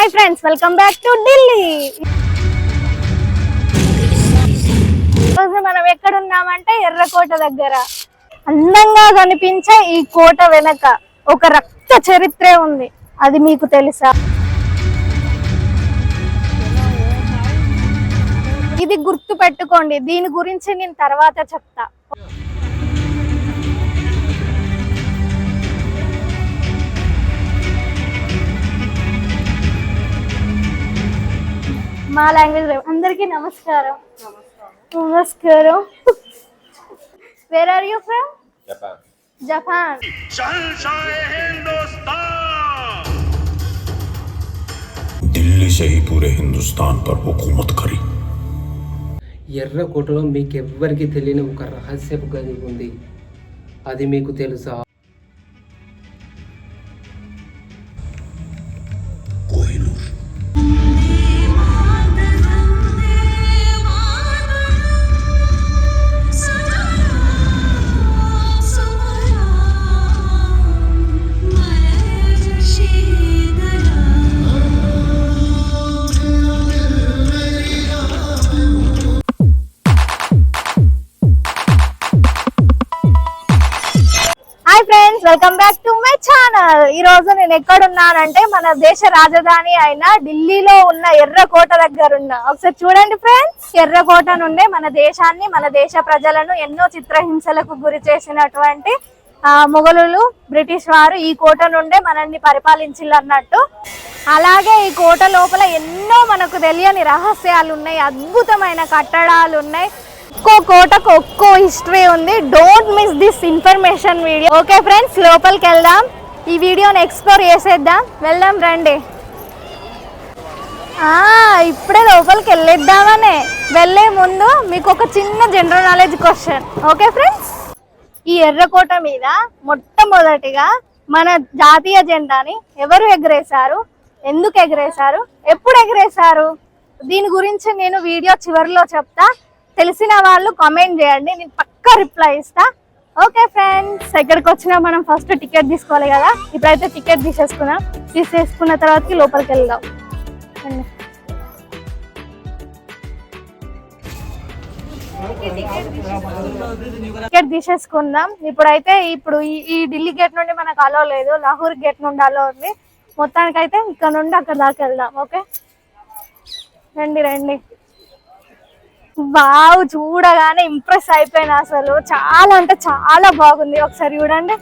Hi friends welcome back to Delhi. రోజు మనం ఎక్కడున్నామంటే ఎర్రకోట దగ్గర. అందంగా కనిపించే ఈ కోట వెనక ఒక రక్త చరిత్రే ఉంది. అది మీకు తెలుసా? ఇది గుర్తు పెట్టుకోండి దీని గురించి నేను తర్వాత చెప్తా. మా లాంగ్వేజ్ అందరికీ నమస్కారం నమస్కారం where are you from Japan Japan Delhi Sahih పూరే హిందుస్థాన్ పర్ హుకూమత్ కరీ ఎర్రకోటలో మీకెవ్వరికి తెలియని ఒక రహస్యపు గది ఉంది అది మీకు తెలుసా నేను ఎక్కడున్నానంటే మన దేశ రాజధాని అయిన ఢిల్లీలో ఉన్న ఎర్రకోట దగ్గర ఉన్నా ఒకసారి చూడండి ఫ్రెండ్స్ ఎర్రకోట నుండే మన దేశాన్ని మన దేశ ప్రజలను ఎన్నో చిత్రహింసలకు గురి చేసినటువంటి ఆ, మొఘలులు బ్రిటిష్ వారు ఈ కోట నుండే మనల్ని పరిపాలించిల్లన్నట్టు. అలాగే ఈ కోట లోపల ఎన్నో మనకు తెలియని రహస్యాలు ఉన్నాయి అద్భుతమైన కట్టడాలు ఉన్నాయి ఒక్కో కోటకు ఒక్కో హిస్టరీ ఉంది. Don't miss this information video okay friends లోపలికి వెళ్దాం ఈ వీడియోని ఎక్స్ప్లోర్ చేసేద్దాం. వెళ్దాం రండి. ఇప్పుడే లోపలికి వెళ్ళేద్దామనే. వెళ్ళే ముందు మీకు ఒక చిన్న general knowledge question okay friends ఈ ఎర్రకోట మీద మొట్టమొదటిగా మన జాతీయ జెండాని ఎవరు ఎగరేశారు? ఎందుకు ఎగరేశారు? ఎప్పుడు ఎగరేశారు? దీని గురించి నేను వీడియో చివరిలో చెప్తా. తెలిసిన వాళ్ళు కామెంట్ చేయండి. నేను పక్కా రిప్లై ఇస్తా. ఓకే ఫ్రెండ్స్ ఎక్కడికి వచ్చినా మనం ఫస్ట్ టికెట్ తీసుకోవాలి కదా? ఇప్పుడైతే టికెట్ తీసేసుకున్నాం తీసేసుకున్న తర్వాతకి లోపలికి వెళ్దాం. టికెట్ తీసేసుకుందాం. ఇప్పుడైతే ఇప్పుడు ఈ- ఢిల్లీ గేట్ నుండి మనకు అలో లేదు. లాహోర్ గేట్ నుండి అలో ఉంది. మొత్తానికైతే ఇక్కడ నుండి అక్కడ దాకా వెళ్దాం. ఓకే రండి రండి. వావ్ చూడగానే ఇంప్రెస్ అయిపోయిన అసలు. చాలా అంటే చాలా బాగుంది. ఒకసారి చూడండి.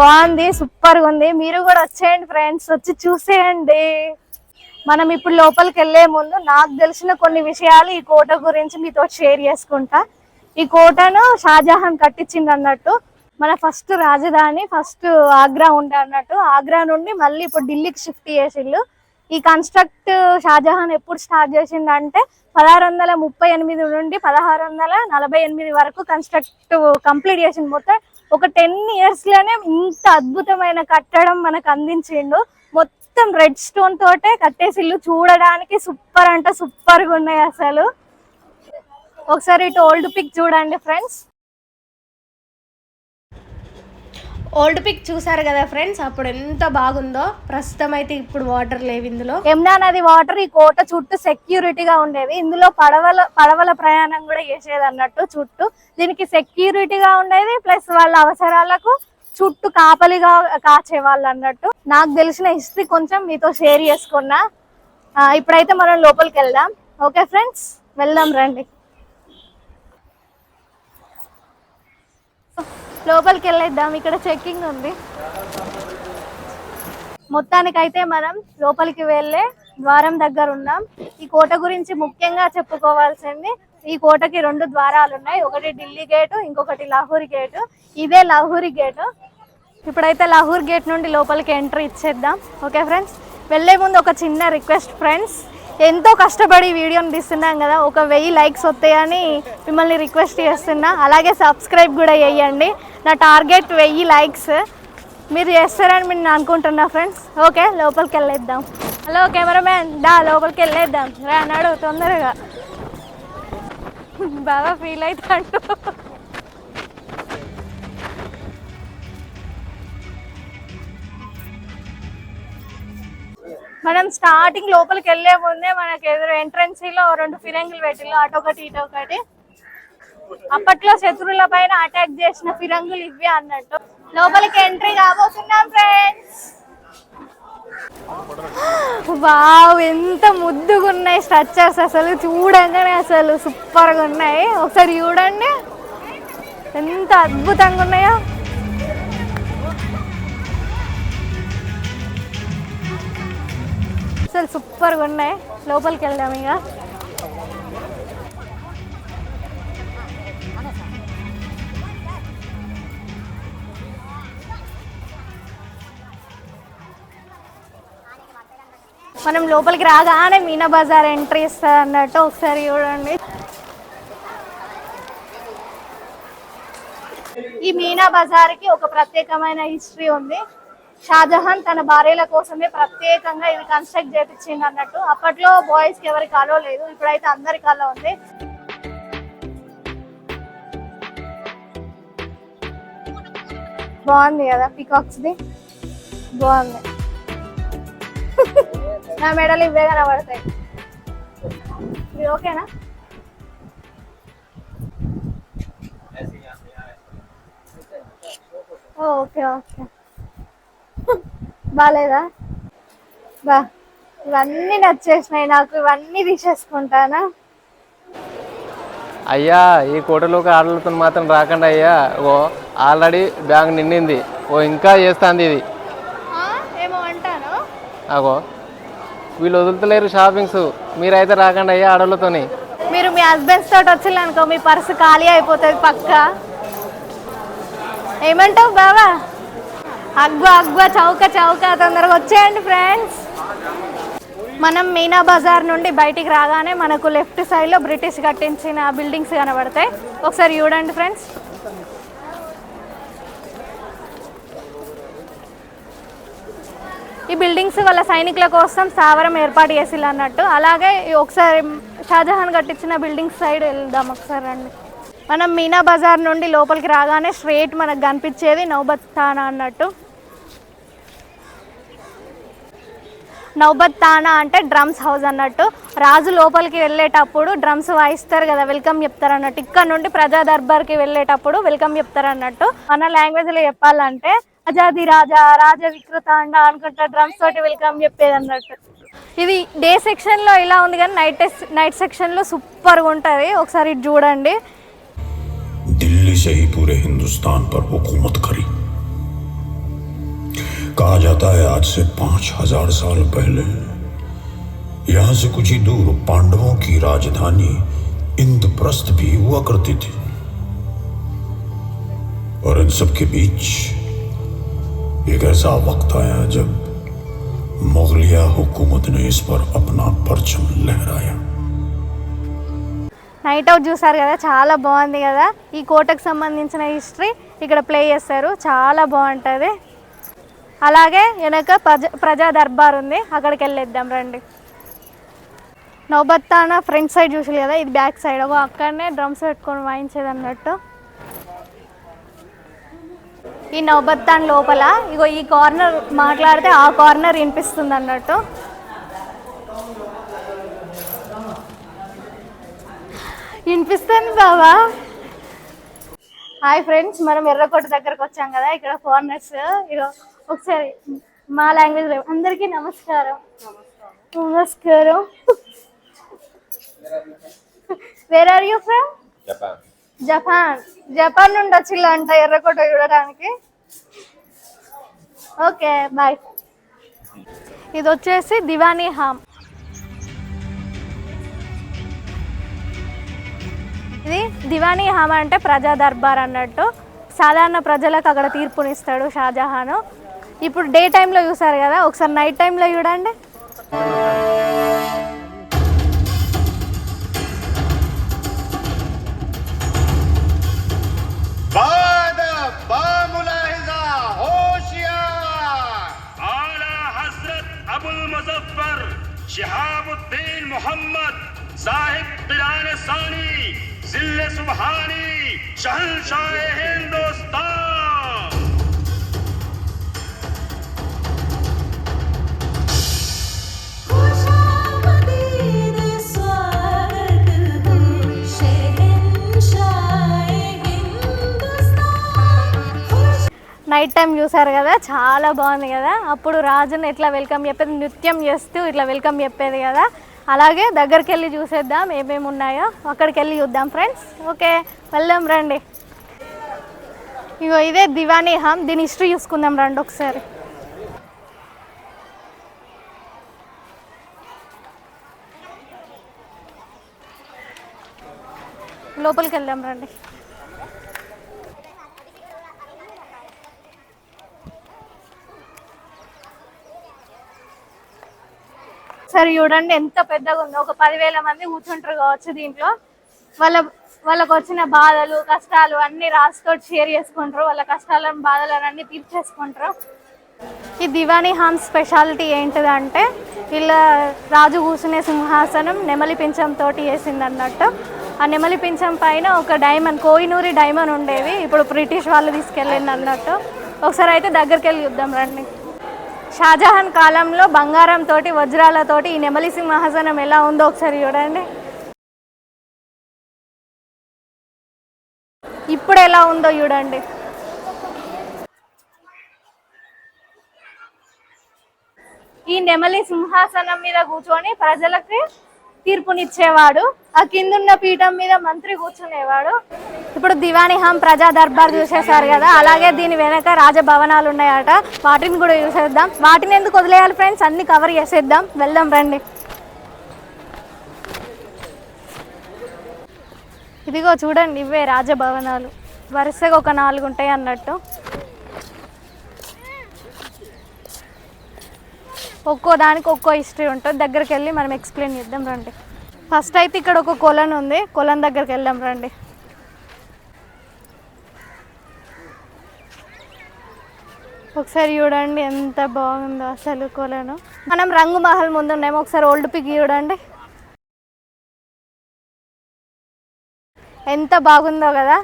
బాగుంది సూపర్గా ఉంది. మీరు కూడా వచ్చేయండి ఫ్రెండ్స్ వచ్చి చూసేయండి. మనం ఇప్పుడు లోపలికి వెళ్ళే ముందు నాకు తెలిసిన కొన్ని విషయాలు ఈ కోట గురించి మీతో షేర్ చేసుకుంటా. ఈ కోటను షాజహాన్ కట్టించింది అన్నట్టు మన ఫస్ట్ రాజధాని ఫస్ట్ ఆగ్రా ఉండే అన్నట్టు. ఆగ్రా నుండి మళ్ళీ ఇప్పుడు ఢిల్లీకి షిఫ్ట్ చేసిండు. ఈ కన్స్ట్రక్ట్ షాజహాన్ ఎప్పుడు స్టార్ట్ చేసిండంటే పదహారు వందల ముప్పై ఎనిమిది నుండి పదహారు వందల నలభై ఎనిమిది వరకు కన్స్ట్రక్ట్ కంప్లీట్ చేసింది మొత్తం ఒక టెన్ ఇయర్స్లోనే ఇంత అద్భుతమైన కట్టడం మనకు అందించిండు. మొత్తం రెడ్ స్టోన్ తోటే కట్టేసిల్లు చూడడానికి సూపర్ అంటే సూపర్గా ఉన్నాయి అసలు. ఒకసారి ఇటు ఓల్డ్ పిక్ చూడండి ఫ్రెండ్స్ ఓల్డ్ పిక్ చూసారు కదా ఫ్రెండ్స్? అప్పుడు ఎంత బాగుందో. ప్రస్తుతం అయితే ఇప్పుడు వాటర్ లేవు ఇందులో. యమునా నది వాటర్ ఈ కోట చుట్టూ సెక్యూరిటీగా ఉండేది ఇందులో పడవల పడవల ప్రయాణం కూడా చేసేది అన్నట్టు చుట్టూ. దీనికి సెక్యూరిటీగా ఉండేది ప్లస్ వాళ్ళ అవసరాలకు చుట్టూ కాపలిగా కాచే వాళ్ళు అన్నట్టు. నాకు తెలిసిన హిస్టరీ కొంచెం మీతో షేర్ చేసుకున్నా. ఇప్పుడైతే మనం లోపలికి వెళ్దాం. Okay friends? వెళ్దాం రండి. లోపలికి వెళ్ళేద్దాం ఇక్కడ చెక్కింగ్ ఉంది. మొత్తానికైతే మనం లోపలికి వెళ్ళే ద్వారం దగ్గర ఉన్నాం. ఈ కోట గురించి ముఖ్యంగా చెప్పుకోవాల్సింది ఈ కోటకి రెండు ద్వారాలు ఉన్నాయి. ఒకటి ఢిల్లీ గేటు ఇంకొకటి లాహోర్ గేటు. ఇదే లాహూరి గేటు. ఇప్పుడైతే లాహూర్ గేట్ నుండి లోపలికి ఎంట్రీ ఇచ్చేద్దాం. Okay friends? వెళ్ళే ముందు ఒక చిన్న రిక్వెస్ట్ ఫ్రెండ్స్. ఎంతో కష్టపడి వీడియోని తీస్తున్నాం కదా ఒక వెయ్యి లైక్స్ వస్తాయని మిమ్మల్ని రిక్వెస్ట్ చేస్తున్నా. అలాగే సబ్స్క్రైబ్ కూడా చేయండి. నా టార్గెట్ వెయ్యి లైక్స్. మీరు చేస్తారని నేను అనుకుంటున్నా ఫ్రెండ్స్. ఓకే లోపలికి వెళ్ళేద్దాం. Hello cameraman. దా లోపలికి వెళ్ళేద్దాం. రా నడు తొందరగా. బాగా ఫీల్ అవుతాడు. మనం స్టార్టింగ్ లోపలికి వెళ్ళే ముందే మనకి ఎదురు ఎంట్రన్స్లో రెండు ఫిరంగులు పెట్టిల్లు అటొకటి ఇటొకటి అప్పట్లో శత్రువుల పైన అటాక్ చేసిన ఫిరంగులు ఇవే అన్నట్టు. లోపలికి ఎంట్రీ కాబోతున్నాం ఫ్రెండ్స్ వావ్ ఎంత ముద్దుగా ఉన్నాయి స్ట్రక్చర్స్ అసలు. చూడంగానే అసలు సూపర్గా ఉన్నాయి. ఒకసారి చూడండి. ఎంత అద్భుతంగా ఉన్నాయో. అసలు సూపర్గా ఉన్నాయి. లోపలికి వెళ్దాం ఇక. మనం లోపలికి రాగానే మీనా బజార్ ఎంట్రీ ఇస్తుంది అన్నట్టు ఒకసారి చూడండి. ఈ మీనా బజార్కి ఒక ప్రత్యేకమైన హిస్టరీ ఉంది. షాజహాన్ తన భార్యల కోసమే ప్రత్యేకంగా ఇది కన్స్ట్రక్ట్ చేపించింది అన్నట్టు. అప్పట్లో బాయ్స్కి ఎవరికి కాలో లేదు. ఇప్పుడైతే అందరి కాలో ఉంది. బాగుంది కదా పికాక్స్ ది? బాగుంది. నా మెడలు ఇవే కనబడతాయి. ఇది ఓకేనా? Okay okay. బాగాలేదా బా ఇవన్నీ నచ్చేసినాయి నాకు ఇవన్నీ తీసేసుకుంటానా? అయ్యా ఈ కోటలోకి ఆటలతో మాత్రం రాకండి అయ్యా. ఓ ఆల్రెడీ బ్యాంక్ నిండింది. ఓ ఇంకా చేస్తుంది ఇది. ఏమో అంటాను. అగో వీళ్ళు వదులుతలేరు షాపింగ్స్. మీరైతే రాకండి అయ్యా ఆడలతోని మీరు మీ హస్బెండ్స్ తోటి వచ్చిల్లు అనుకో మీ పర్సు ఖాళీ అయిపోతుంది పక్క. ఏమంటావు బావా? అగ్వ అగ్వ చౌక చౌక తొందరగా వచ్చేయండి ఫ్రెండ్స్ మనం మీనా బజార్ నుండి బయటికి రాగానే మనకు లెఫ్ట్ సైడ్లో బ్రిటిష్ కట్టించిన బిల్డింగ్స్ కనబడతాయి. ఒకసారి చూడండి ఫ్రెండ్స్ ఈ బిల్డింగ్స్ వాళ్ళ సైనికుల కోసం స్థావరం ఏర్పాటు చేసిల్లు అన్నట్టు అలాగే ఒకసారి షాజహాన్ కట్టించిన బిల్డింగ్స్ సైడ్ వెళ్దాం ఒకసారి రండి. మనం మీనా బజార్ నుండి లోపలికి రాగానే స్ట్రేట్ మనకు కనిపించేది నౌబత్ అన్నట్టు. నౌబత్ తానా అంటే డ్రమ్స్ హౌస్ అన్నట్టు. రాజు లోపలికి వెళ్ళేటప్పుడు డ్రమ్స్ వాయిస్తారు కదా వెల్కమ్ చెప్తారు అన్నట్టు. ఇక్కడ నుండి ప్రజా దర్బార్కి వెళ్ళేటప్పుడు వెల్కమ్ చెప్తారు అన్నట్టు. మన లాంగ్వేజ్లో చెప్పాలంటే అజాది రాజా రాజ వికృత అండ డ్రమ్స్ తోటి వెల్కమ్ చెప్పేది అన్నట్టు. ఇది డే సెక్షన్లో ఇలా ఉంది కానీ నైట్ నైట్ సెక్షన్లో సూపర్గా ఉంటుంది. ఒకసారి చూడండి. ఢిల్లీ సహీ పూరే హిందుస్థాన్ పర్ హుకూమత్ కరీ. कहा जाता है आज से पांच हजार साल पहले यहां से कुछ ही दूर पांडवों की राजधानी इंद्रप्रस्थ भी हुआ करती थी और इन सब के बीच एक ऐसा वक्त आया जब मुगलिया हुकूमत ने इस पर अपना परचम लहराया నైట్ అవుట్ చూసారు కదా చాలా బాగుంది కదా ఈ కోటకు సంబంధించిన హిస్టరీ ఇక్కడ ప్లే చేస్తారు చాలా బాగుంటుంది అలాగే వెనక ప్రజ ప్రజా దర్బార్ ఉంది. అక్కడికి వెళ్ళేద్దాం రండి. నౌబత్తాన ఫ్రంట్ సైడ్ చూసారు కదా ఇది బ్యాక్ సైడ్. ఒక అక్కడనే డ్రమ్స్ పెట్టుకొని వాయించేది అన్నట్టు. ఈ నౌబత్తాన్ లోపల ఇగో ఈ కార్నర్ మాట్లాడితే ఆ కార్నర్ వినిపిస్తుంది అన్నట్టు. వినిపిస్తుంది బావా హాయ్ ఫ్రెండ్స్ మనం ఎర్రకోట దగ్గరకు వచ్చాం కదా ఇక్కడ ఫార్నర్స్ ఇగో ఒకసారి మా లాంగ్వేజ్ అందరికీ నమస్కారం. నమస్కారం. Where are you from Japan Japan నుండి వచ్చిల్లంట ఎర్రకోట చూడడానికి ఓకే బాయ్ ఇది వచ్చేసి దివానీ హామ్. ఇది దివానీ హామ్ అంటే ప్రజా దర్బార్ అన్నట్టు. సాధారణ ప్రజలకు అక్కడ తీర్పునిస్తాడు షాజహాన్. ఇప్పుడు డే టైంలో చూసారు కదా ఒకసారి నైట్ టైంలో చూడండి बाद बामुलाहिजा होशियार आला हजरत अबुल मुजफ्फर शिहाबुद्दीन मोहम्मद साहिब पिरान सानी जिल्ले सुबहानी शहनशाह हिंदुस्तान నైట్ టైం చూసారు కదా చాలా బాగుంది కదా. అప్పుడు రాజుని ఎట్లా వెల్కమ్ చెప్పేది నృత్యం చేస్తూ ఇట్లా వెల్కమ్ చెప్పేది కదా. అలాగే దగ్గరికి వెళ్ళి చూసేద్దాం ఏమేమి ఉన్నాయో అక్కడికి వెళ్ళి చూద్దాం ఫ్రెండ్స్. ఓకే వెళ్దాం రండి. ఇగో ఇదే దివానీ హామ్ దీని హిస్టరీ చూసుకుందాం రండి ఒకసారి. లోపలికి వెళ్దాం రండి. సరే చూడండి ఎంత పెద్దగా ఉందో. ఒక పదివేల మంది కూర్చుంటారు కావచ్చు దీంట్లో. వాళ్ళ వాళ్ళకు వచ్చిన బాధలు కష్టాలు అన్ని రాసుకొని షేర్ చేసుకుంటారు. వాళ్ళ కష్టాలను బాధలను అన్ని తీర్చేసుకుంటారు. ఈ దివాణి హామ్ స్పెషాలిటీ ఏంటిదంటే వీళ్ళ రాజు కూర్చునే సింహాసనం నెమలి పింఛం తోటి వేసింది అన్నట్టు ఆ నెమలి పింఛం పైన ఒక డైమండ్ కోయినూరి డైమండ్ ఉండేవి. ఇప్పుడు బ్రిటిష్ వాళ్ళు తీసుకెళ్ళింది అన్నట్టు ఒకసారి అయితే దగ్గరికి వెళ్ళి చూద్దాం రండి. షాజహాన్ కాలంలో బంగారం తోటి వజ్రాలతోటి ఈ నెమలి సింహాసనం ఎలా ఉందో ఒకసారి చూడండి. ఇప్పుడు ఎలా ఉందో చూడండి. ఈ నెమలి సింహాసనం మీద కూర్చొని ప్రజలకి తీర్పునిచ్చేవాడు. ఆ కిందున్న పీఠం మీద మంత్రి కూర్చునేవాడు. ఇప్పుడు దివానిహం ప్రజా దర్బార్ చూసేశారు కదా అలాగే దీని వెనక రాజభవనాలు ఉన్నాయట వాటిని కూడా చూసేద్దాం. వాటిని ఎందుకు వదిలేయాలి ఫ్రెండ్స్? అన్ని కవర్ చేసేద్దాం. వెళ్దాం రండి. ఇదిగో చూడండి ఇవే రాజభవనాలు. వరుసగా ఒక నాలుగు ఉంటాయి అన్నట్టు. ఒక్కో దానికి ఒక్కో హిస్టరీ ఉంటుంది. దగ్గరికి వెళ్ళి మనం ఎక్స్ప్లెయిన్ చేద్దాం రండి. ఫస్ట్ అయితే ఇక్కడ ఒక కొలన్ ఉంది. కొలన్ దగ్గరికి వెళ్దాం రండి. ఒకసారి చూడండి ఎంత బాగుందో అసలు కొలను. మనం రంగు మహల్ ముందు ఉన్నాము ఒకసారి ఓల్డ్ పిక్ చూడండి. ఎంత బాగుందో కదా.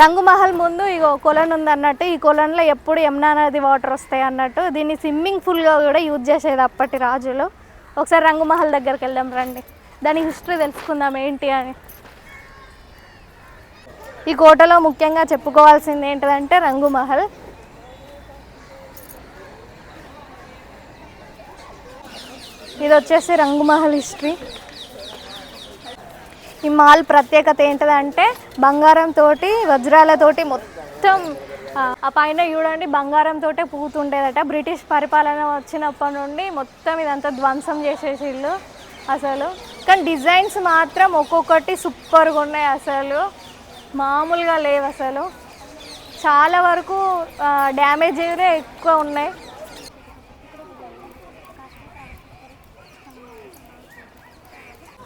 రంగుమహల్ ముందు ఇగో కొలను ఉంది అన్నట్టు ఈ కొలన్లో ఎప్పుడు యమునా నది వాటర్ వస్తాయి అన్నట్టు దీన్ని స్విమ్మింగ్ పూల్గా కూడా యూజ్ చేసేది అప్పటి రాజులు. ఒకసారి రంగుమహల్ దగ్గరికి వెళ్దాం రండి. దాని హిస్టరీ తెలుసుకుందాం ఏంటి అని. ఈ కోటలో ముఖ్యంగా చెప్పుకోవాల్సింది ఏంటంటే రంగుమహల్. ఇది వచ్చేసి రంగుమహల్ హిస్టరీ ఈ మాల్ ప్రత్యేకత ఏంటంటే బంగారంతో వజ్రాలతోటి మొత్తం ఆ, పైన చూడండి బంగారంతోటే పూతుండేదట. బ్రిటిష్ పరిపాలన వచ్చినప్పటి నుండి మొత్తం ఇదంతా ధ్వంసం చేసేసిళ్ళు అసలు. కానీ డిజైన్స్ మాత్రం ఒక్కొక్కటి సూపర్గా ఉన్నాయి అసలు. మామూలుగా లేవు అసలు. చాలా వరకు డ్యామేజ్ ఎక్కువ ఉన్నాయి.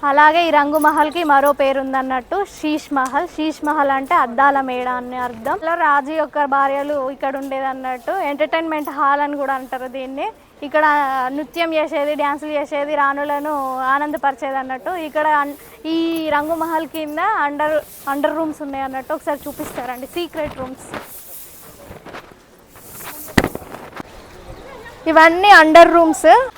అలాగే ఈ రంగు మహల్కి మరో పేరు ఉందన్నట్టు శీష్ మహల్. శీష్ మహల్ అంటే అద్దాల మేడ అని అర్థం. ఇలా రాజు యొక్క భార్యలు ఇక్కడ ఉండేది అన్నట్టు ఎంటర్టైన్మెంట్ హాల్ అని కూడా అంటారు దీన్ని. ఇక్కడ నృత్యం చేసేది డ్యాన్సులు చేసేది రాణులను ఆనందపరిచేది అన్నట్టు ఇక్కడ అన్- ఈ రంగు మహల్ కింద అండర్ అండర్ రూమ్స్ ఉన్నాయి అన్నట్టు ఒకసారి చూపిస్తారండి. Secret rooms. ఇవన్నీ అండర్ రూమ్స్.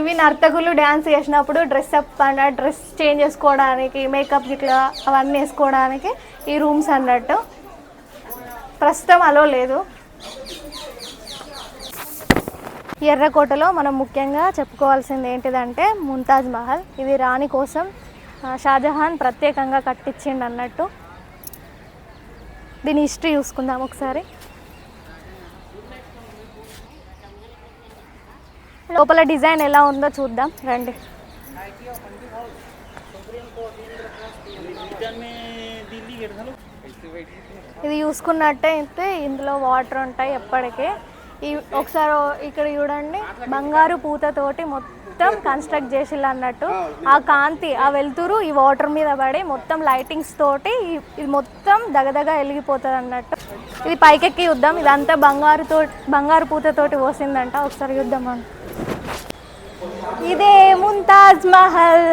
ఇవి నర్తకులు డ్యాన్స్ చేసినప్పుడు డ్రెస్ అప్ అన్న డ్రెస్ చేంజ్ చేసుకోవడానికి మేకప్ ఇట్లా అవన్నీ వేసుకోవడానికి ఈ రూమ్స్ అన్నట్టు. ప్రస్తుతం అలో లేదు. ఎర్రకోటలో మనం ముఖ్యంగా చెప్పుకోవాల్సింది ఏంటిదంటే ముంతాజ్ మహల్. ఇది రాణి కోసం షాజహాన్ ప్రత్యేకంగా కట్టించిండు అన్నట్టు దీని హిస్టరీ చూసుకుందాం ఒకసారి. లోపల డిజైన్ ఎలా ఉందో చూద్దాం రండి. ఇది చూసుకున్నట్టయితే ఇందులో వాటర్ ఉంటాయి ఎప్పటికీ. ఈ ఒకసారి ఇక్కడ చూడండి బంగారు పూతతోటి మొత్తం మొత్తం కన్స్ట్రక్ట్ చేసిల్లు అన్నట్టు. ఆ కాంతి ఆ వెలుతురు ఈ వాటర్ మీద పడి మొత్తం లైటింగ్స్ తోటి ఇది మొత్తం దగదగ వెలిగిపోతుంది అన్నట్టు. ఇది పైకెక్కి యుద్ధం. ఇదంతా బంగారు తో బంగారు పూతతోటి పోసిందంట. ఒకసారి యుద్ధం అని ఇదే ముంతాజ్ మహల్.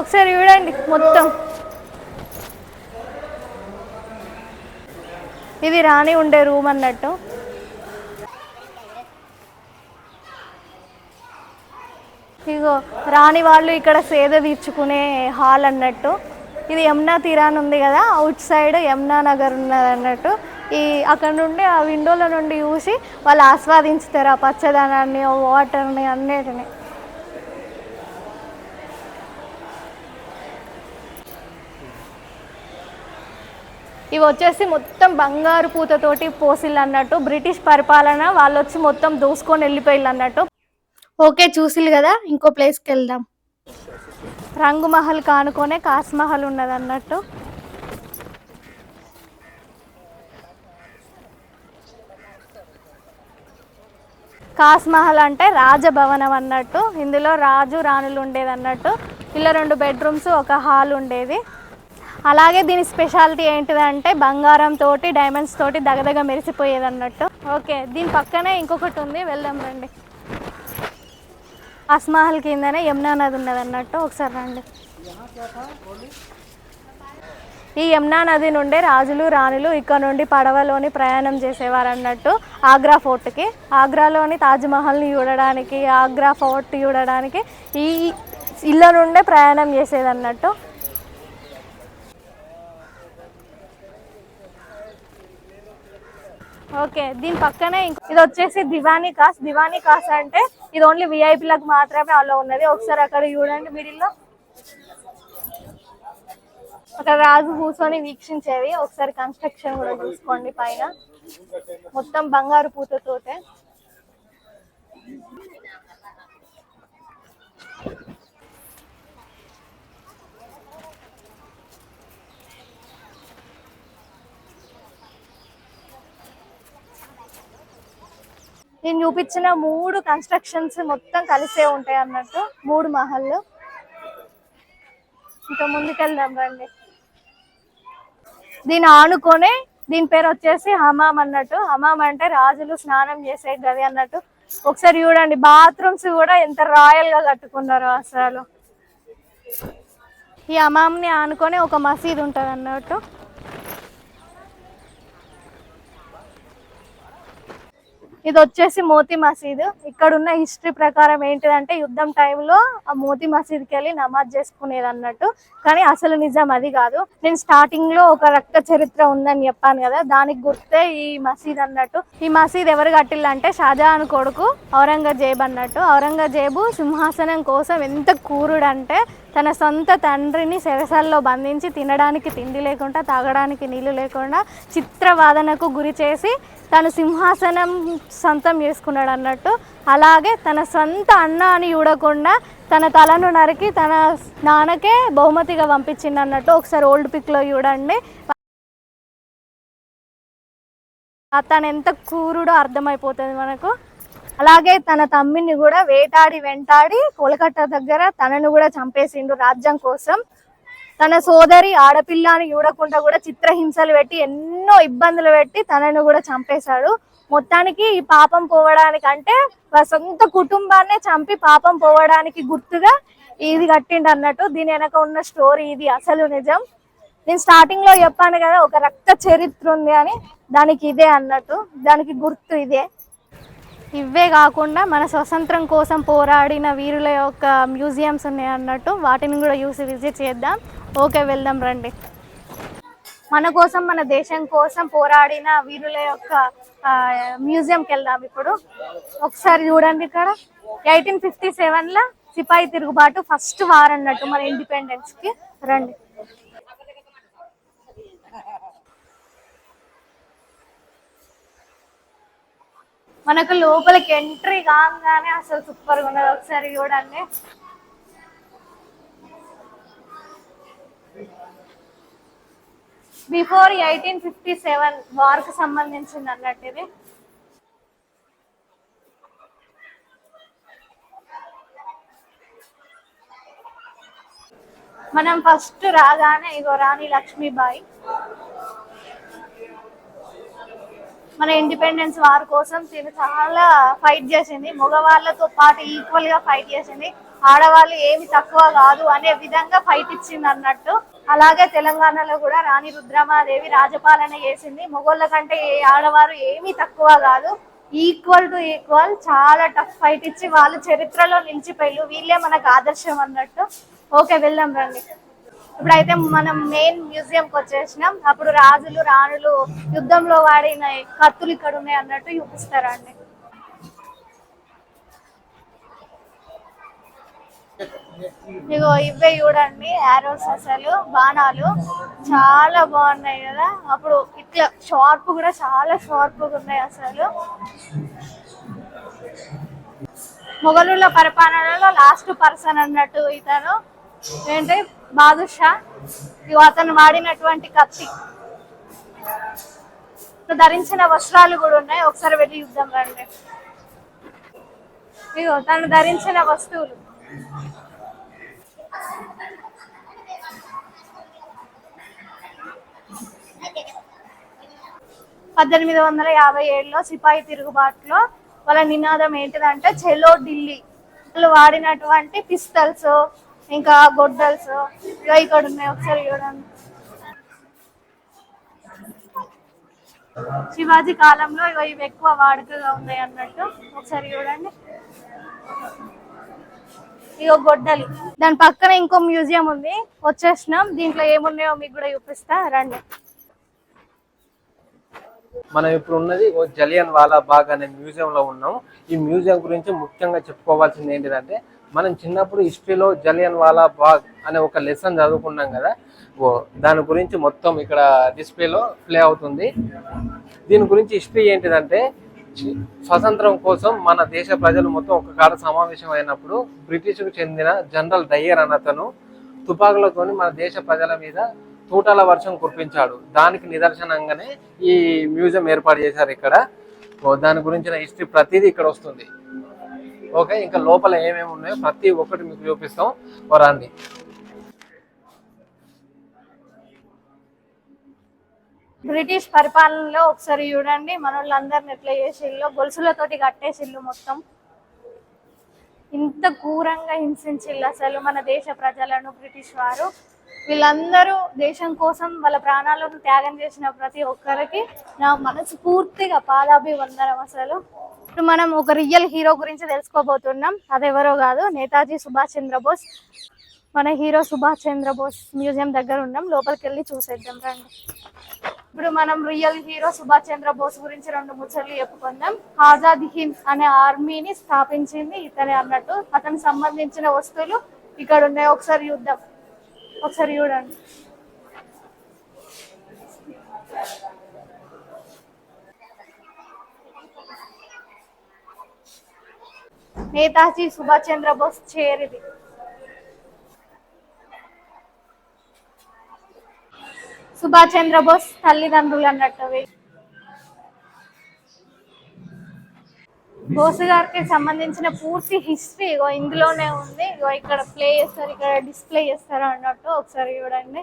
ఒకసారి చూడండి మొత్తం. ఇది రాణి ఉండే రూమ్ అన్నట్టు. ఇగో రాని వాళ్ళు ఇక్కడ సేద తీర్చుకునే హాల్ అన్నట్టు. ఇది యమునా తీరాన్ ఉంది కదా అవుట్ సైడ్ యమునా నగర్ ఉన్నది అన్నట్టు. ఈ అక్కడ నుండి ఆ విండోల నుండి చూసి వాళ్ళు ఆస్వాదించుతారు ఆ పచ్చదనాన్ని ఆ వాటర్ని అన్నిటిని. ఇవి వచ్చేసి మొత్తం బంగారు పూతతోటి పోసిళ్ళు అన్నట్టు. బ్రిటిష్ పరిపాలన వాళ్ళు వచ్చి మొత్తం దూసుకొని వెళ్ళిపోయిళ్ళు అన్నట్టు. ఓకే చూసిల్లు కదా ఇంకో ప్లేస్కి వెళ్దాం రంగు మహల్ కానుకొనే కాస్ మహల్ ఉన్నది అన్నట్టు కాస్ మహల్ అంటే రాజభవనం అన్నట్టు ఇందులో రాజు రాణులు ఉండేది అన్నట్టు ఇలా రెండు బెడ్రూమ్స్ ఒక హాల్ ఉండేది. అలాగే దీని స్పెషాలిటీ ఏంటిదంటే బంగారం తోటి డైమండ్స్ తోటి దగదగ మెరిసిపోయేది అన్నట్టు ఓకే దీని పక్కనే ఇంకొకటి ఉంది వెళ్దాం రండి. అస్మాహల్ కిందనే యమునా నది ఉన్నది అన్నట్టు ఒకసారి రండి. ఈ యమునా నది నుండే రాజులు రాణులు ఇక్కడ నుండి పడవలోని ప్రయాణం చేసేవారు అన్నట్టు ఆగ్రా ఫోర్ట్కి. ఆగ్రాలోని తాజ్మహల్ని చూడడానికి ఆగ్రా ఫోర్ట్ చూడడానికి ఈ ఇళ్ళ నుండే ప్రయాణం చేసేది అన్నట్టు. ఓకే దీని పక్కనే ఇంకో ఇది వచ్చేసి దివానీ కాస్. దివానీ కాస్ అంటే ఇది ఓన్లీ విఐపీలకు మాత్రమే అలా ఉన్నది. ఒకసారి అక్కడ చూడండి మిడిల్లో. అక్కడ రాజు కూర్చొని వీక్షించేది ఒకసారి కన్స్ట్రక్షన్ కూడా చూసుకోండి పైన. మొత్తం బంగారు పూతతోటే. నేను చూపించిన మూడు కన్స్ట్రక్షన్స్ మొత్తం కలిసే ఉంటాయి అన్నట్టు మూడు మహల్లు. ఇంకా ముందుకెళ్దాం రండి. దీని ఆనుకొనే దీని పేరు వచ్చేసి హమాం అన్నట్టు. హమాం అంటే రాజులు స్నానం చేసే గది అన్నట్టు. ఒకసారి చూడండి బాత్రూమ్స్ కూడా ఎంత రాయల్గా కట్టుకున్నారు అసలు. ఈ హమాంని ఆనుకొని ఒక మసీద్ ఉంటుంది అన్నట్టు ఇది వచ్చేసి మోతీ మసీద్. ఇక్కడ ఉన్న హిస్టరీ ప్రకారం ఏంటిదంటే యుద్ధం టైంలో ఆ మోతీ మసీద్కి వెళ్ళి నమాజ్ చేసుకునేది అన్నట్టు. కానీ అసలు నిజం అది కాదు. నేను స్టార్టింగ్లో ఒక రక్త చరిత్ర ఉందని చెప్పాను కదా దానికి గుర్తే ఈ మసీద్ అన్నట్టు. ఈ మసీద్ ఎవరు కట్టిల్లంటే షాజహాన్ కొడుకు ఔరంగజేబ్ అన్నట్టు. ఔరంగజేబు సింహాసనం కోసం ఎంత కూరుడంటే తన సొంత తండ్రిని సెరసల్లో బంధించి తినడానికి తిండి లేకుండా తాగడానికి నీళ్ళు లేకుండా చిత్రవాదనకు గురి చేసి తను సింహాసనం సొంతం చేసుకున్నాడు అన్నట్టు అలాగే తన సొంత అన్న అని చూడకుండా తన తలను నరికి తన నాన్నకే బహుమతిగా పంపించింది అన్నట్టు ఒకసారి ఓల్డ్ పిక్లో చూడండి. తను ఎంత కూరుడో అర్థమైపోతుంది మనకు. అలాగే తన తమ్మిని కూడా వేటాడి వెంటాడి కోలకట్ట దగ్గర తనను కూడా చంపేసిండు రాజ్యం కోసం. తన సోదరి ఆడపిల్లని చూడకుండా కూడా చిత్రహింసలు పెట్టి ఎన్నో ఇబ్బందులు పెట్టి తనను కూడా చంపేశాడు. మొత్తానికి ఈ పాపం పోవడానికి అంటే సొంత కుటుంబాన్నే చంపి పాపం పోవడానికి గుర్తుగా ఇది కట్టిండు అన్నట్టు. దీని వెనక ఉన్న స్టోరీ ఇది అసలు నిజం. నేను స్టార్టింగ్లో చెప్పాను కదా ఒక రక్త చరిత్ర ఉంది అని. దానికి ఇదే అన్నట్టు. దానికి గుర్తు ఇదే. ఇవే కాకుండా మన స్వతంత్రం కోసం పోరాడిన వీరుల యొక్క మ్యూజియంస్ ఉన్నాయి అన్నట్టు వాటిని కూడా చూసి విజిట్ చేద్దాం. ఓకే వెళ్దాం రండి. మన కోసం మన దేశం కోసం పోరాడిన వీరుల యొక్క మ్యూజియంకి వెళ్దాం ఇప్పుడు. ఒకసారి చూడండి ఇక్కడ. ఎయిటీన్ ఫిఫ్టీ సెవెన్లో సిపాయి తిరుగుబాటు ఫస్ట్ వార్ అన్నట్టు మన ఇండిపెండెన్స్కి. రండి. మనకు లోపలికి ఎంట్రీ కాగానే అసలు సూపర్గా ఉన్నది. ఒకసారి చూడండి. బిఫోర్ ఎయిటీన్ ఫిఫ్టీ సెవెన్ వార్కు సంబంధించింది అన్నట్టు ఇది. మనం ఫస్ట్ రాగానే ఇగో రాణి లక్ష్మీబాయి మన ఇండిపెండెన్స్ వార్ కోసం తిను చాలా ఫైట్ చేసింది. మగవాళ్ళతో పాటు ఈక్వల్గా ఫైట్ చేసింది. ఆడవాళ్ళు ఏమి తక్కువ కాదు అనే విధంగా ఫైట్ ఇచ్చింది అన్నట్టు. అలాగే తెలంగాణలో కూడా రాణి రుద్రమాదేవి రాజపాలన చేసింది. మొగోళ్ళ కంటే ఏ ఆడవారు ఏమీ తక్కువ కాదు. ఈక్వల్ టు ఈక్వల్ చాలా టఫ్ ఫైట్ ఇచ్చి వాళ్ళు చరిత్రలో నిలిచిపోయారు వీళ్ళే మనకు ఆదర్శం అన్నట్టు. ఓకే వెళ్దాం రండి. ఇప్పుడైతే మనం మెయిన్ మ్యూజియం కి వచ్చేసినాం. అప్పుడు రాజులు రాణులు యుద్ధంలో వాడిన కత్తులు ఇక్కడ ఉన్నాయి అన్నట్టు చూపిస్తారండి. ఇగో ఇవే చూడండి ఆరోస్ అసలు బాణాలు. చాలా బాగున్నాయి కదా. అప్పుడు ఇట్లా షార్ప్ కూడా చాలా షార్ప్గా ఉన్నాయి అసలు. మొఘలుల పరిపాలనలో లాస్ట్ పర్సన్ అన్నట్టు ఇతను. ఏంటంటే బాదుషా ఇగో అతను వాడినటువంటి కత్తి. ధరించిన వస్త్రాలు కూడా ఉన్నాయి. ఒకసారి వెళ్ళి యుద్ధం రండి. ఇగో తను ధరించిన వస్తువులు. పద్దెనిమిది వందల యాభై ఏడులో సిపాయి తిరుగుబాటులో వాళ్ళ నినాదం ఏంటిదంటే చెలో ఢిల్లీ. వాళ్ళు వాడినటువంటి పిస్తల్స్ ఇంకా గొడ్డల్స్ ఇవి ఇక్కడ ఉన్నాయి ఒకసారి చూడండి. శివాజీ కాలంలో ఇగో ఇవి ఎక్కువ వాడుకగా ఉన్నాయి అన్నట్టు ఒకసారి చూడండి. ఇగో గొడ్డలి. దాని పక్కన ఇంకో మ్యూజియం ఉంది వచ్చేసినాం. దీంట్లో ఏమున్నాయో మీకు కూడా చూపిస్తా రండి. మనం ఇప్పుడు ఉన్నది ఓ జలియన్ వాలా బాగ్ అనే మ్యూజియం లో ఉన్నాం. ఈ మ్యూజియం గురించి ముఖ్యంగా చెప్పుకోవాల్సింది ఏంటిదంటే మనం చిన్నప్పుడు హిస్టరీలో జలియన్ వాలా బాగ్ అనే ఒక లెసన్ చదువుకున్నాం కదా. ఓ దాని గురించి మొత్తం ఇక్కడ డిస్ప్లేలో ప్లే అవుతుంది. దీని గురించి హిస్టరీ ఏంటిదంటే స్వతంత్రం కోసం మన దేశ ప్రజలు మొత్తం ఒక కాడ సమావేశం అయినప్పుడు బ్రిటిష్కు చెందిన జనరల్ డయ్యర్ అన్నతను తుపాకులతోని మన దేశ ప్రజల మీద తూటాల వర్షం కురిపించాడు. దానికి నిదర్శనంగానే ఈ మ్యూజియం ఏర్పాటు చేశారు ఇక్కడ. దాని గురించిన హిస్టరీ ప్రతిదీ ఇక్కడ వస్తుంది. ఓకే ఇంకా లోపల ఏమేమి ఉన్నాయో ప్రతి ఒక్కటి మీకు చూపిస్తాం. వరాన్ని బ్రిటిష్ పరిపాలనలో ఒకసారి చూడండి మన వాళ్ళందరిని ఎట్లా చేసిల్లు గొలుసులతోటి కట్టేసిల్లు మొత్తం. ఇంత క్రూరంగా హింసించిల్లు అసలు మన దేశ ప్రజలను బ్రిటిష్ వారు. వీళ్ళందరూ దేశం కోసం వాళ్ళ ప్రాణాలను త్యాగం చేసిన ప్రతి ఒక్కరికి నా మనసు పూర్తిగా పాదాభివందనం అసలు. ఇప్పుడు మనం ఒక రియల్ హీరో గురించి తెలుసుకోబోతున్నాం. అదెవరో కాదు నేతాజీ సుభాష్ చంద్రబోస్ మన హీరో సుభాష్ చంద్రబోస్ మ్యూజియం దగ్గర ఉన్నాం. లోపలికి వెళ్ళి చూసేద్దాం రండి. ఇప్పుడు మనం రియల్ హీరో సుభాష్ చంద్రబోస్ గురించి రెండు ముచ్చట్లు చెప్పుకుందాం. ఆజాద్ హింద్ అనే ఆర్మీని స్థాపించింది ఇతనే అన్నట్టు. అతనికి సంబంధించిన వస్తువులు ఇక్కడ ఉన్నాయి. ఒకసారి చూద్దాం. ఒకసారి చూడండి. నేతాజీ సుభాష్ చంద్రబోస్ చైర్ ఇది సుభాష్ చంద్రబోస్ తల్లిదండ్రులు అన్నట్టు. బోసు గారికి సంబంధించిన పూర్తి హిస్టరీ ఇగో ఇందులోనే ఉంది. ఇగో ఇక్కడ ప్లే చేస్తారు ఇక్కడ డిస్ప్లే చేస్తారు అన్నట్టు ఒకసారి చూడండి.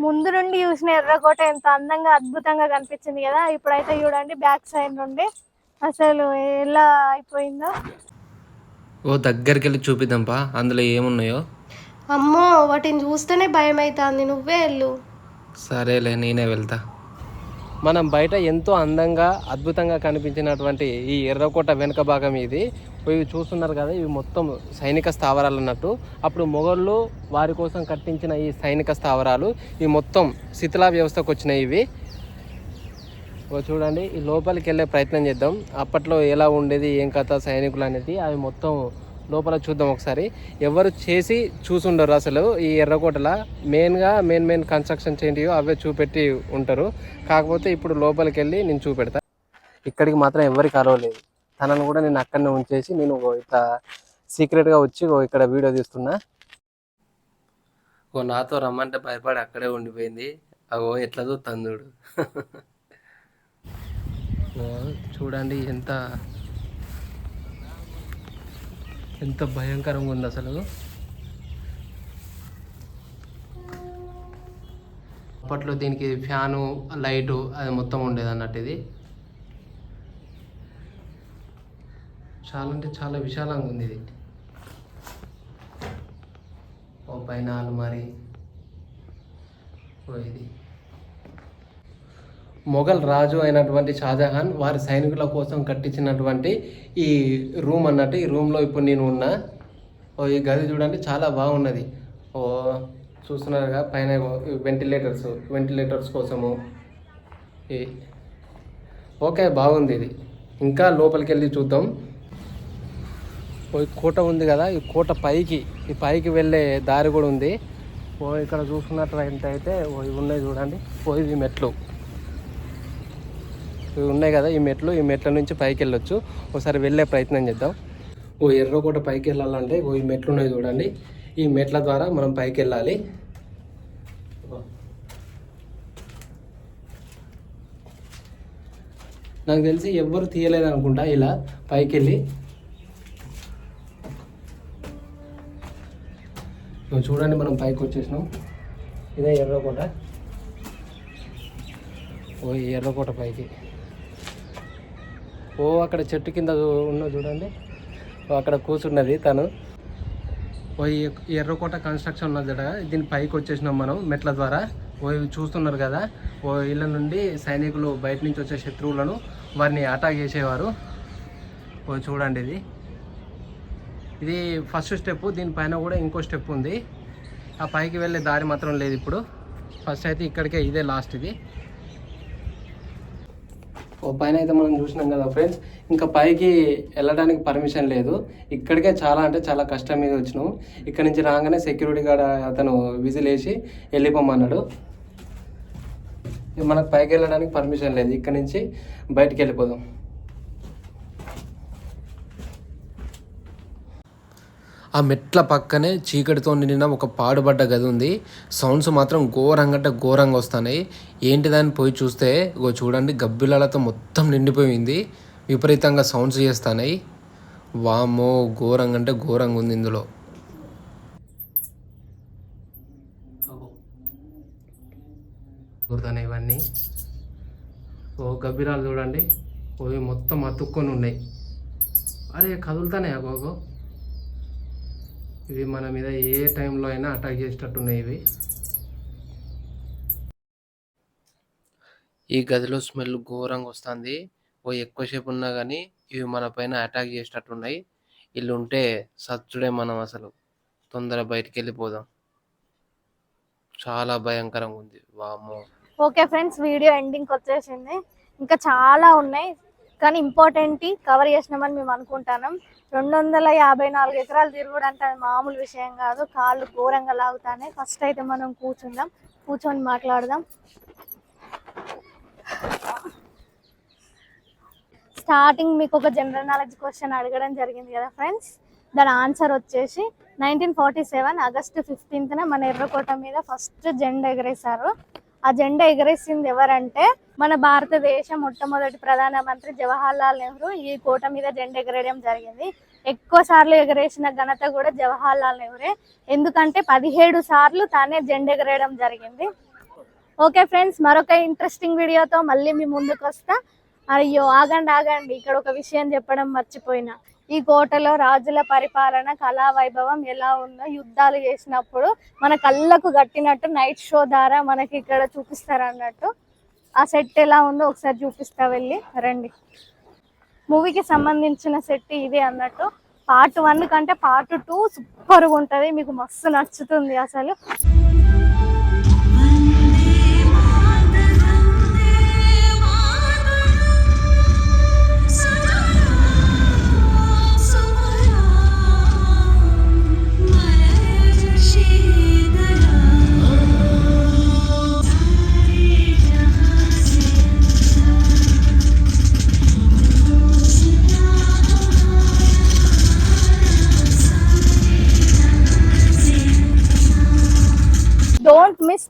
ముందు నుండి చూసిన ఎర్రకోట ఎంత అందంగా అద్భుతంగా కనిపించింది కదా. ఇప్పుడైతే చూడండి బ్యాక్ సైడ్ నుండి అసలు ఎలా అయిపోయిందో. ఓ దగ్గరికి వెళ్ళి చూపిద్దాంపా అందులో ఏమున్నాయో. అమ్మో వాటిని చూస్తేనే భయం అవుతుంది నువ్వే వెళ్ళు. సరేలే నేనే వెళ్తా. మనం బయట ఎంతో అందంగా అద్భుతంగా కనిపించినటువంటి ఈ ఎర్రకోట వెనుక భాగం ఇది. ఇవి చూస్తున్నారు కదా ఇవి మొత్తం సైనిక స్థావరాలు అన్నట్టు. అప్పుడు మొఘళ్ళు వారి కోసం కట్టించిన ఈ సైనిక స్థావరాలు ఇవి మొత్తం శిథిలా వ్యవస్థకు వచ్చినాయి ఇవి. చూడండి ఈ లోపలికి వెళ్ళే ప్రయత్నం చేద్దాం. అప్పట్లో ఎలా ఉండేది ఏం కథ సైనికులు అనేది అవి మొత్తం లోపల చూద్దాం ఒకసారి. ఎవరు చేసి చూసుండరు అసలు ఈ ఎర్రకోటల. మెయిన్గా మెయిన్ మెయిన్ కన్స్ట్రక్షన్స్ ఏంటియో అవే చూపెట్టి ఉంటారు. కాకపోతే ఇప్పుడు లోపలికి వెళ్ళి నేను చూపెడతా. ఇక్కడికి మాత్రం ఎవరికి అరవలేదు. తనను కూడా నేను అక్కడనే ఉంచేసి నేను ఇట్లా సీక్రెట్గా వచ్చి ఇక్కడ వీడియో తీస్తున్నా. ఓ నాతో రమ్మంటే భయపడి అక్కడే ఉండిపోయింది. అగో ఎట్లా చూస్తాను చూడు. ఓ, చూడండి ఎంత ఎంత భయంకరంగా ఉంది అసలు. అప్పట్లో దీనికి ఫ్యాను లైటు అది మొత్తం ఉండేది అన్నట్టు ఇది. చాలా అంటే చాలా విశాలంగా ఉంది ఇది. ఓ పైన అలమారి. ఓ ఇది. మొఘల్ రాజు అయినటువంటి షాజహాన్ వారి సైనికుల కోసం కట్టించినటువంటి ఈ రూమ్ అన్నట్టు. ఈ రూమ్లో ఇప్పుడు నేను ఉన్నా. ఓ ఈ గది చూడండి చాలా బాగున్నది. ఓ చూస్తున్నారుగా పైన వెంటిలేటర్స్ వెంటిలేటర్స్ కోసము. ఈ ఓకే బాగుంది ఇది. ఇంకా లోపలికి వెళ్ళి చూద్దాం. ఓ ఈ కోట ఉంది కదా ఈ కోట పైకి ఈ పైకి వెళ్ళే దారి కూడా ఉంది. ఓ ఇక్కడ చూసుకున్నట్లయితే ఓ ఇవి ఉన్నాయి చూడండి. ఓ ఇవి మెట్లు. ఉన్నాయి కదా ఈ మెట్లు ఈ మెట్ల నుంచి పైకి వెళ్ళొచ్చు. ఒకసారి వెళ్ళే ప్రయత్నం చేద్దాం. ఓ ఎర్రకోట పైకి వెళ్ళాలంటే ఓ ఈ మెట్లు ఉన్నాయి చూడండి. ఈ మెట్ల ద్వారా మనం పైకి వెళ్ళాలి. నాకు తెలిసి ఎవ్వరు తీయలేదు అనుకుంటా ఇలా పైకి వెళ్ళి. చూడండి మనం పైకి వచ్చేసినాం. ఇదే ఎర్రకోట. ఓ ఈ ఎర్రకోట పైకి. ఓ అక్కడ చెట్టు కింద ఉన్న చూడండి. అక్కడ కూర్చున్నది తను. ఓ ఎర్రకోట కన్స్ట్రక్షన్ ఉన్నది దీని పైకి వచ్చేసినాం మనం మెట్ల ద్వారా. ఓ చూస్తున్నారు కదా. ఓ ఇళ్ళ నుండి సైనికులు బయట నుంచి వచ్చే శత్రువులను వారిని అటాక్ చేసేవారు. ఓ చూడండి ఇది. ఇది ఫస్ట్ స్టెప్ దీనిపైన కూడా ఇంకో స్టెప్ ఉంది. ఆ పైకి వెళ్ళే దారి మాత్రం లేదు ఇప్పుడు. ఫస్ట్ అయితే ఇక్కడికే ఇదే లాస్ట్ ఇది. పైన అయితే మనం చూసినాం కదా ఫ్రెండ్స్ ఇంకా పైకి వెళ్ళడానికి పర్మిషన్ లేదు. ఇక్కడికే చాలా అంటే చాలా కష్టం మీద వచ్చినాం. ఇక్కడ నుంచి రాగానే సెక్యూరిటీ గార్డ్ అతను విజిల్ వేసి వెళ్ళిపోమన్నాడు. మనకు పైకి వెళ్ళడానికి పర్మిషన్ లేదు. ఇక్కడ నుంచి బయటికి వెళ్ళిపోదాం. ఆ మెట్ల పక్కనే చీకటితో నిండిన ఒక పాడుబడ్డ గది ఉంది. సౌండ్స్ మాత్రం ఘోరంగా అంటే ఘోరంగా వస్తున్నాయి. ఏంటిదని పోయి చూస్తే ఇగో చూడండి గబ్బిలాలతో మొత్తం నిండిపోయింది. విపరీతంగా సౌండ్స్ చేస్తున్నాయి. వామ్మో ఘోరంగా అంటే ఘోరంగా ఉంది ఇందులో. గుర్తున్నాయి ఇవన్నీ. ఓ గబ్బిరాలు చూడండి ఓ మొత్తం అతుక్కొని ఉన్నాయి. అరే కదులుతానే అగోగో ఇవి మన మీద ఏ టైంలో అయినా అటాక్ చేసేటట్టున్నాయి ఇవి. ఈ గదిలో స్మెల్ ఘోరంగా వస్తుంది. ఓ ఎక్కువసేపు ఉన్నా కానీ ఇవి మన పైన అటాక్ చేసేటట్టున్నాయి. ఇల్లు ఉంటే సచ్చుడే మనం అసలు. తొందర బయటికి వెళ్ళిపోదాం. చాలా భయంకరంగా ఉంది. వామ్మో. ఓకే ఫ్రెండ్స్ వీడియో ఎండింగ్కి వచ్చేసింది. ఇంకా చాలా ఉన్నాయి. కానీ ఇంపార్టెంట్ కవర్ చేసినామని మేము అనుకుంటున్నాం. రెండు వందల యాభై నాలుగు ఎకరాలు తిరగడానికి అది మామూలు విషయం కాదు. కాళ్ళు ఘోరంగా లాగుతానే. ఫస్ట్ అయితే మనం కూర్చుందాం. కూర్చొని మాట్లాడదాం. స్టార్టింగ్ మీకు ఒక జనరల్ నాలెడ్జ్ క్వశ్చన్ అడగడం జరిగింది కదా ఫ్రెండ్స్ దాని ఆన్సర్ వచ్చేసి నైన్టీన్ ఫార్టీ సెవెన్ ఆగస్టు ఫిఫ్టీన్త్న మన ఎర్రకోట మీద ఫస్ట్ జెండా ఎగరేశారు. ఆ జెండా ఎగరేసింది ఎవరంటే మన భారతదేశ మొట్టమొదటి ప్రధానమంత్రి జవహర్ లాల్ నెహ్రూ. ఈ కోట మీద జెండా ఎగరేయడం జరిగింది. ఎక్కువ సార్లు ఎగరేసిన ఘనత కూడా జవహర్ లాల్ నెహ్రూరే ఎందుకంటే పదిహేడు సార్లు తానే జెండా ఎగరేయడం జరిగింది. ఓకే ఫ్రెండ్స్ మరొక ఇంట్రెస్టింగ్ వీడియోతో మళ్ళీ మీ ముందుకు వస్తా అయ్యో ఆగండి ఆగండి. ఇక్కడ ఒక విషయం చెప్పడం మర్చిపోయినా. ఈ కోటలో రాజుల పరిపాలన కళా వైభవం ఎలా ఉందో యుద్ధాలు చేసినప్పుడు మన కళ్ళకు కట్టినట్టు నైట్ షో ద్వారా మనకి ఇక్కడ చూపిస్తారు అన్నట్టు ఆ సెట్ ఎలా ఉందో ఒకసారి చూపిస్తా వెళ్ళి. రండి. మూవీకి సంబంధించిన సెట్ ఇదే అన్నట్టు. పార్ట్ వన్ కంటే పార్ట్ టూ సూపర్గా ఉంటుంది. మీకు మస్తు నచ్చుతుంది అసలు.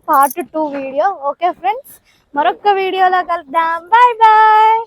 Part two video okay friends మరొక వీడియోలో కలుద్దాం. Bye bye